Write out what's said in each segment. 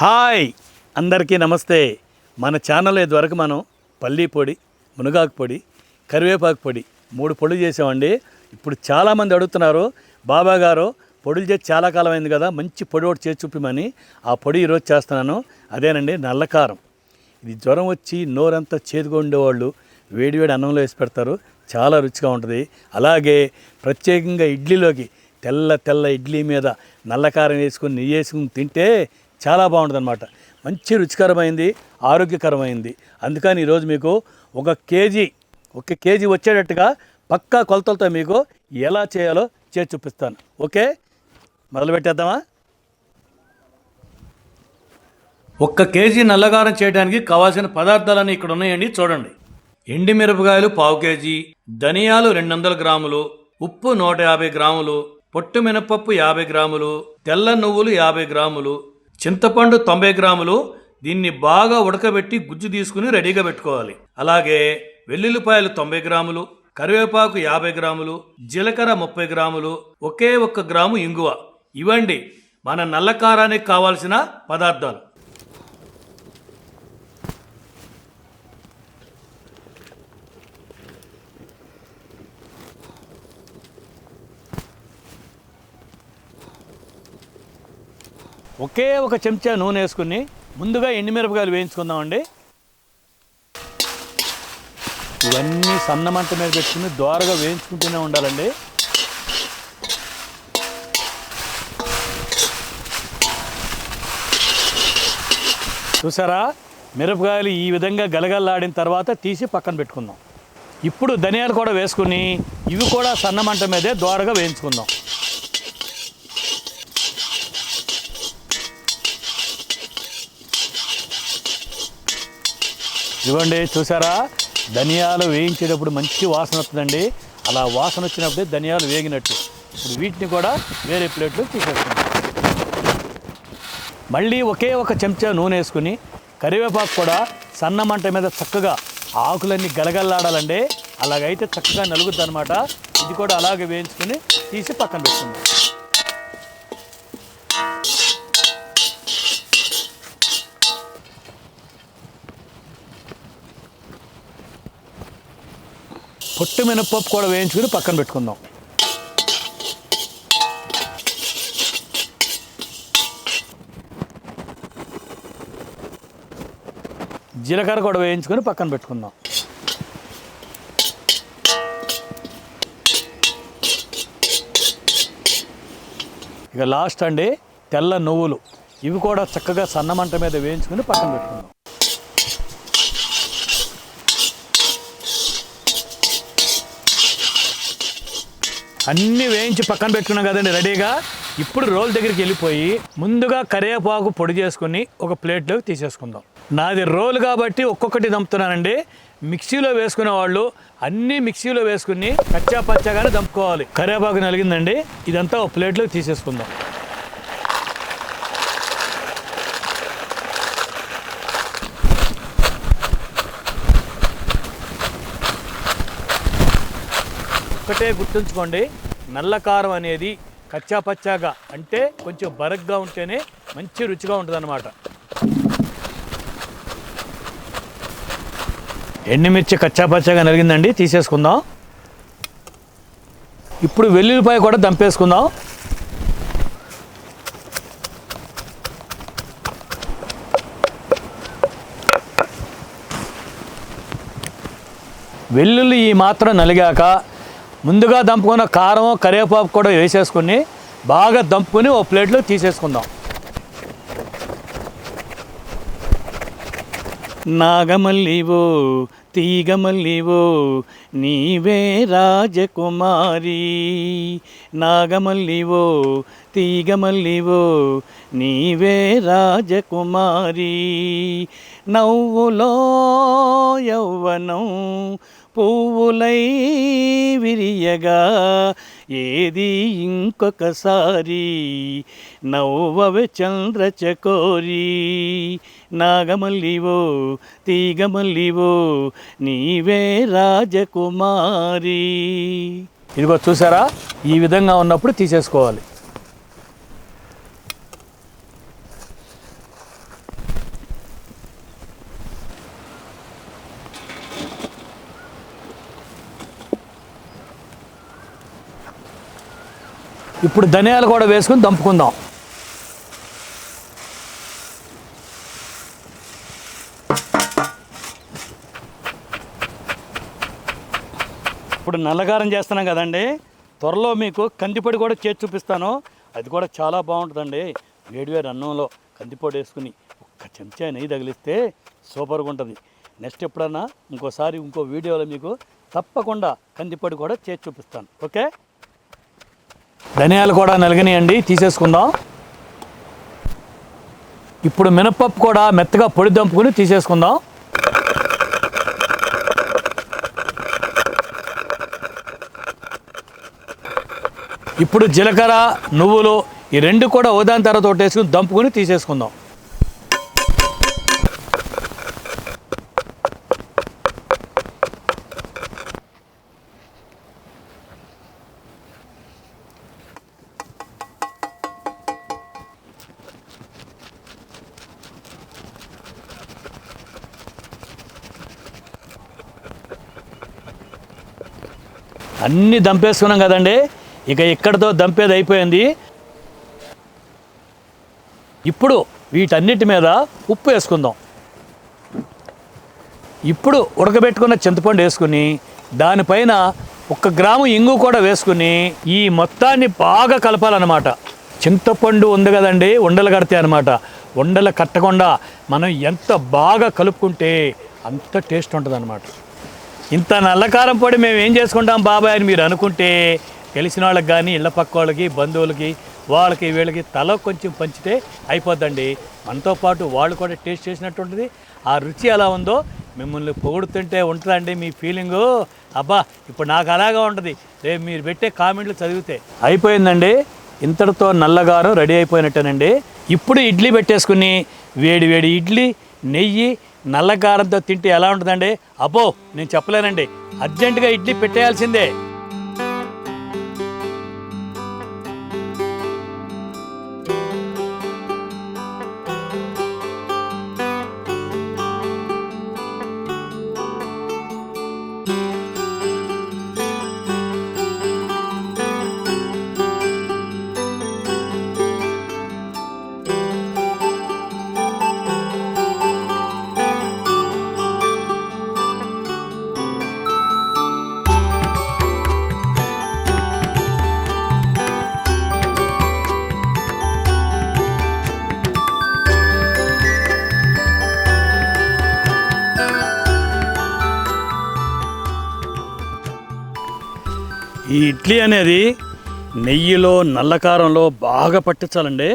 Hi! అందరికీ నమస్తే. మన ఛానల్ ఇదివరకు మనం పల్లీ పొడి మునగాకు పొడి కరివేపాకు పొడి మూడు పొడులు చేసామండి. ఇప్పుడు చాలామంది అడుగుతున్నారు బాబా గారు పొడులు చేసి చాలా కాలం అయింది కదా మంచి పొడి ఒకటి చేసి చూపిమని ఆ పొడి ఈరోజు చేస్తున్నాను. అదేనండి నల్లకారం ఇది జ్వరం వచ్చి నోరంతా చేదుగా ఉండేవాళ్ళు వేడివేడి అన్నంలో వేసి పెడతారు చాలా రుచిగా ఉంటుంది. అలాగే ప్రత్యేకంగా ఇడ్లీలోకి తెల్ల తెల్ల ఇడ్లీ మీద నల్లకారం వేసుకొని నెయ్యి వేసుకుని తింటే చాలా బాగుంటుంది అనమాట మంచి రుచికరమైంది ఆరోగ్యకరమైంది. అందుకని ఈరోజు మీకు ఒక కేజీ ఒక కేజీ వచ్చేటట్టుగా పక్కా కొలతలతో మీకు ఎలా చేయాలో చేసి చూపిస్తాను. ఓకే? మొదలు పెట్టేద్దామా? ఒక్క కేజీ నల్లగారం చేయడానికి కావాల్సిన పదార్థాలన్నీ ఇక్కడ ఉన్నాయండి చూడండి. ఎండి మిరపకాయలు పావు కేజీ ధనియాలు రెండు వందల గ్రాములు ఉప్పు నూట యాభై గ్రాములు పొట్టు మినపప్పు యాభై గ్రాములు తెల్ల నువ్వులు యాభై గ్రాములు చింతపండు తొంభై గ్రాములు దీన్ని బాగా ఉడకబెట్టి గుజ్జు తీసుకుని రెడీగా పెట్టుకోవాలి. అలాగే వెల్లుల్లిపాయలు తొంభై గ్రాములు కరివేపాకు యాభై గ్రాములు జీలకర్ర ముప్పై గ్రాములు ఒకే ఒక్క గ్రాము ఇంగువ. ఇవండి మన నల్లకారానికి కావాల్సిన పదార్థాలు. ఒకే ఒక చెంచా నూనె వేసుకుని ముందుగా ఎండుమిరపకాయలు వేయించుకుందామండి. ఇవన్నీ సన్నమంట మీద పెట్టుకుని దోరగా వేయించుకుంటూనే ఉండాలండి. చూసారా? మిరపకాయలు ఈ విధంగా గలగల్లాడిన తర్వాత తీసి పక్కన పెట్టుకుందాం. ఇప్పుడు ధనియాలు కూడా వేసుకుని ఇవి కూడా సన్న మంట మీదే దోరగా వేయించుకుందాం. ఇవ్వండి చూసారా ధనియాలు వేయించేటప్పుడు మంచి వాసన వస్తుందండి. అలా వాసన వచ్చినప్పుడే ధనియాలు వేగినట్టు. ఇప్పుడు వీటిని కూడా వేరే ప్లేట్లో తీసేసుకుందాం. మళ్ళీ ఒకే ఒక చెంచా నూనె వేసుకుని కరివేపాకు కూడా సన్న మంట మీద చక్కగా ఆకులన్నీ గలగల్లాడాలండి. అలాగైతే చక్కగా నలుగుద్ది అనమాట ఇది కూడా అలాగే వేయించుకుని తీసి పక్కన పెట్టుకుందాం. పొట్టు మినపప్పు కూడా వేయించుకుని పక్కన పెట్టుకుందాం. జీలకర్ర కూడా వేయించుకొని పక్కన పెట్టుకుందాం. ఇక లాస్ట్ అండి తెల్ల నువ్వులు. ఇవి కూడా చక్కగా సన్నమంట మీద వేయించుకుని పక్కన పెట్టుకుందాం. అన్నీ వేయించి పక్కన పెట్టుకున్నాం కదండి రెడీగా. ఇప్పుడు రోల్ దగ్గరికి వెళ్ళిపోయి ముందుగా కరివేపాకు పొడి చేసుకుని ఒక ప్లేట్లోకి తీసేసుకుందాం. నాది రోల్ కాబట్టి ఒక్కొక్కటి దంపుతున్నానండి. మిక్సీలో వేసుకునే వాళ్ళు అన్నీ మిక్సీలో వేసుకుని కచ్చా పచ్చగానే దంపుకోవాలి. కరివేపాకు నలిగిందండి. ఇదంతా ఒక ప్లేట్లోకి తీసేసుకుందాం. ఒకటే గుర్తుంచుకోండి నల్ల కారం అనేది కచ్చా పచ్చాగా అంటే కొంచెం బరగ్గా ఉంటేనే మంచి రుచిగా ఉంటుంది ఎండుమిర్చి కచ్చా పచ్చాగా నలిగిందండి తీసేసుకుందాం. ఇప్పుడు వెల్లుల్లిపాయ కూడా దంపేసుకుందాం. వెల్లుల్లి ఈ మాత్రం నలిగాక ముందుగా దంపుకున్న కారం కరివేపాకు కూడా వేసేసుకుని బాగా దంపుకొని ఓ ప్లేట్లో తీసేసుకుందాం. నాగమల్లివో తీగమల్లివో నీవే రాజకుమారి. నాగమల్లివో తీగమల్లివో నీవే రాజకుమారి. నవ్వులో యౌవనం పువ్వులై విరియగా ఏది ఇంకొకసారి నవ్వవే చంద్రచకోరి నాగమల్లివో తీగమల్లివో నీవే రాజకుమారి. ఇదిగో చూసారా? ఈ విధంగా ఉన్నప్పుడు తీసేసుకోవాలి. ఇప్పుడు ధనియాలు కూడా వేసుకుని దంపుకుందాం. ఇప్పుడు నల్లగారం చేస్తున్నాం కదండి. త్వరలో మీకు కందిపొడి కూడా చేసి చూపిస్తాను. అది కూడా చాలా బాగుంటుందండి. వేడివేడి అన్నంలో కందిపొడి వేసుకుని ఒక్క చెంచా నెయ్యి తగిలిస్తే సూపర్గా ఉంటుంది. నెక్స్ట్ ఎప్పుడన్నా ఇంకోసారి ఇంకో వీడియోలో మీకు తప్పకుండా కందిపొడి కూడా చేసి చూపిస్తాను. ఓకే? ధనియాలు కూడా నలిగినాయండి తీసేసుకుందాం. ఇప్పుడు మినపప్పు కూడా మెత్తగా పొడి దంపుకుని తీసేసుకుందాం. ఇప్పుడు జీలకర్ర నువ్వులు ఈ రెండు కూడా ఉదాహరణ తర్వాత వేసుకుని దంపుకుని తీసేసుకుందాం. అన్నీ దంపేసుకున్నాం కదండి. ఇక ఇక్కడతో దంపేది అయిపోయింది. ఇప్పుడు వీటన్నిటి మీద ఉప్పు వేసుకుందాం. ఇప్పుడు ఉడకబెట్టుకున్న చింతపండు వేసుకుని దానిపైన ఒక గ్రాము ఇంగు కూడా వేసుకుని ఈ మొత్తాన్ని బాగా కలపాలన్నమాట. చింతపండు ఉంది కదండి ఉండలు కడతాయి అనమాట ఉండలు కట్టకుండా మనం ఎంత బాగా కలుపుకుంటే అంత టేస్ట్ ఉంటుంది ఇంత నల్లకారం పొడి మేము ఏం చేసుకుంటాం బాబాయ్ అని మీరు అనుకుంటే తెలిసిన వాళ్ళకి కానీ ఇళ్ళ పక్క వాళ్ళకి బంధువులకి వాళ్ళకి వీళ్ళకి తల కొంచెం పంచితే అయిపోద్దండి. మనతో పాటు వాళ్ళు కూడా టేస్ట్ చేసినట్టు ఉంటుంది. ఆ రుచి ఎలా ఉందో మిమ్మల్ని పొగుడుతుంటే ఉంటుందండి మీ ఫీలింగు అబ్బా ఇప్పుడు నాకు అలాగా ఉంటుంది. రేపు మీరు పెట్టే కామెంట్లు చదివితే అయిపోయిందండి. ఇంతటితో నల్లగారం రెడీ అయిపోయినట్టేనండి. ఇప్పుడు ఇడ్లీ పెట్టేసుకుని వేడి వేడి ఇడ్లీ నెయ్యి నల్లకారంతో తింటే ఎలా ఉంటుందండి? అబ్బో నేను చెప్పలేనండి. అర్జెంటుగా ఇడ్లీ పెట్టేయాల్సిందే. ఈ ఇడ్లీ అనేది నెయ్యిలో నల్లకారంలో బాగా పట్టించాలండి.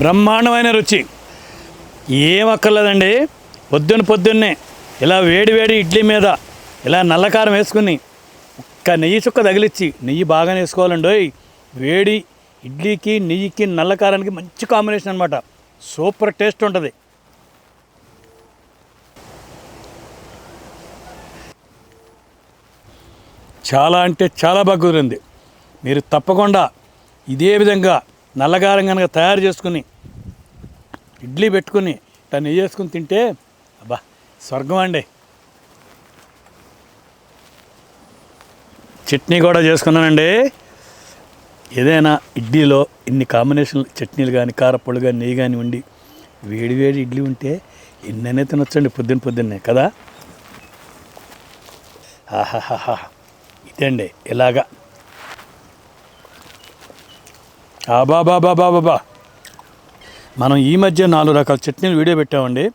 బ్రహ్మాండమైన రుచి. ఏం అక్కర్లేదండి. పొద్దున్న పొద్దున్నే ఇలా వేడి వేడి ఇడ్లీ మీద ఇలా నల్లకారం వేసుకుని ఒక్క నెయ్యి చుక్క తగిలిచ్చి నెయ్యి బాగా వేసుకోవాలండి ఓయ్. వేడి ఇడ్లీకి నెయ్యికి నల్లకారానికి మంచి కాంబినేషన్ అనమాట సూపర్ టేస్ట్ ఉంటుంది. చాలా అంటే చాలా బాగా కుదిరింది. మీరు తప్పకుండా ఇదే విధంగా నల్లగారం కనుక తయారు చేసుకుని ఇడ్లీ పెట్టుకుని దాన్ని చేసుకుని వేసుకుని తింటే అబ్బా స్వర్గం అండి. చట్నీ కూడా చేసుకున్నానండి. ఏదైనా ఇడ్లీలో ఇన్ని కాంబినేషన్ చట్నీలు కానీ కారపొళ్ళు కానీ నెయ్యి కానీ ఉండి వేడి వేడి ఇడ్లీ ఉంటే ఎన్నైనా తినొచ్చండి పొద్దున్న పొద్దున్నే కదా? ఆహాహాహా. ఇదండి ఇలాగా. ఆబాబాబాబాబా మనం ఈ మధ్య నాలుగు రకాల చట్నీలు వీడియో పెట్టామండి.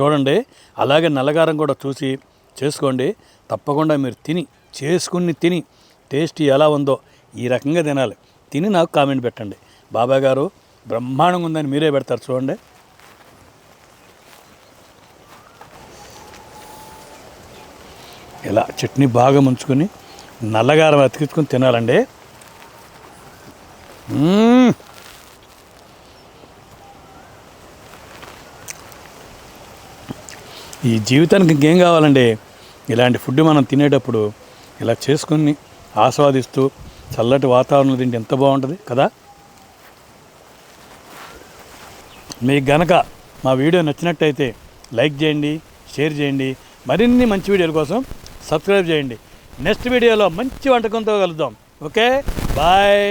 చూడండి అలాగే నల్లగారం కూడా చూసి చేసుకోండి. తప్పకుండా మీరు తిని చేసుకుని తిని టేస్ట్ ఎలా ఉందో ఈ రకంగా తినాలి. తిని నాకు కామెంట్ పెట్టండి. బాబాయ్ గారు బ్రహ్మాండంగా ఉందని మీరే పెడతారు చూడండి. ఇలా చట్నీ బాగా ముంచుకొని నల్లగారం అతికించుకొని తినాలండి. ఈ జీవితానికి ఇంకేం కావాలండి? ఇలాంటి ఫుడ్ మనం తినేటప్పుడు ఇలా చేసుకొని ఆస్వాదిస్తూ చల్లటి వాతావరణం తింటే ఎంత బాగుంటుంది కదా? మీకు గనక మా వీడియో నచ్చినట్టయితే లైక్ చేయండి షేర్ చేయండి మరిన్ని మంచి వీడియోల కోసం సబ్స్క్రైబ్ చేయండి. నెక్స్ట్ వీడియోలో మంచి వంటకంతో కలుద్దాం. ఓకే? బాయ్.